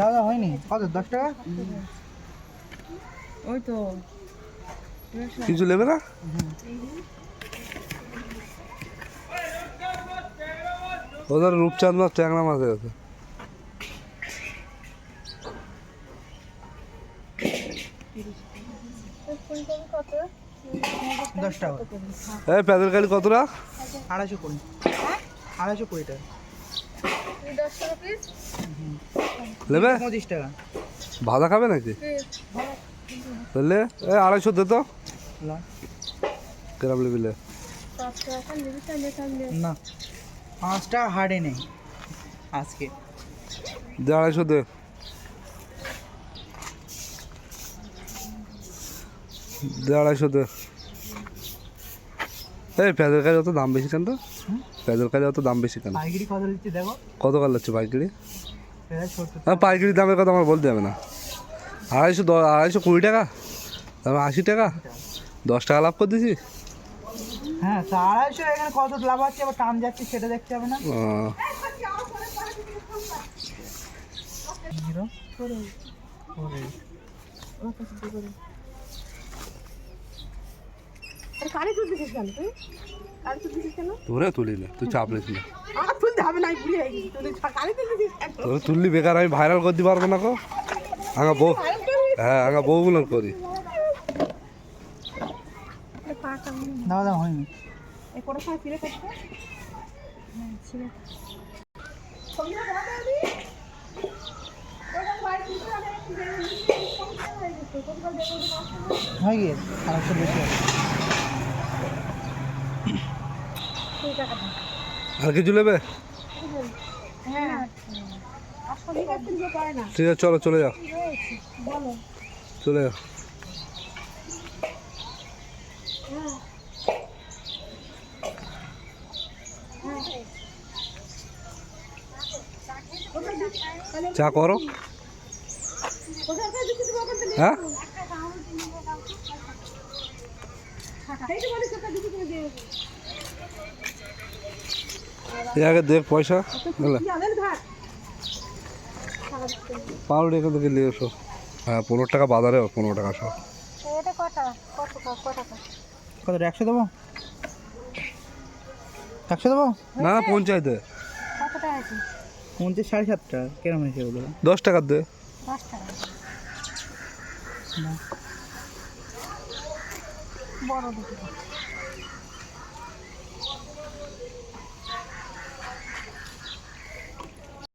দাদা হয়নি? কত? দশ টাকা? ওই তো কিছু নেবে না? ওদের রূপচাঁদ মাছ ট্যাংরা মাছ আছে। কত দশ টাকা। এই প্যাদের কালি কতটা? আড়াইশো কুড়ি। আড়াইশো কুড়ি টাকা। নেবে পঁচিশ টাকা। ভাজা খাবে নাকি? তাহলে এই আড়াইশো দে তো। কেরাম লেবিলে না। পাঁচটা হার্ডে নেই আজকে। দে আড়াইশো দে। দে আড়াইশো দে। এই পেঁয়াজের কাজ অত দাম বেশি কেন তো? পেঁয়াজের কাজে অত দাম বেশি কেন? কত কাল লাগছে পাইকারি? হ্যাঁ পাইকারি দামের কথা আমার বলতে হবে না। আড়াইশো দ- আড়াইশো কুড়ি টাকা? তারপর আশি টাকা? দশ টাকা লাভ করে দিছি হ্যাঁ আড়াইশো এখানে কত লাভ আছে? আবার টান যাচ্ছে সেটা দেখতে হবে না। করে করে তুই? কেন তোরে তুলি না তুই চাপ নিস না। আমার তুলতে হবে না বুড়ি হয়ে গেছি তুই তোরে তুললি বেকার আমি ভাইরাল করতে পারব না কো? আগা বউ হ্যাঁ আগা বউগুলো করি। দাও দাও হয়নি। এই কোটা সময় ফিরে করতে? হ্যাঁ ছিল। বেশি আছে আর হ্যাঁ কাছে নিয়ে পারে না ঠিক আছে চলো চলে যাও। চলে যাও। চা করো। থেকে হ্যাঁ? এই আগে দেখ পয়সা বুঝলে পাউরুটি এখান থেকে নিয়ে এসো। হ্যাঁ পনেরো টাকা বাজারে পনেরো টাকা সব। কত কত টাকা? কত একশো দেবো? একশো দেবো? না না পঞ্চায়েতে পঞ্চাশ সাড়ে সাত টাকা। কেরম হয়েছে ওগুলো দশ টাকার দে। টাকা। না। বড় দুটো।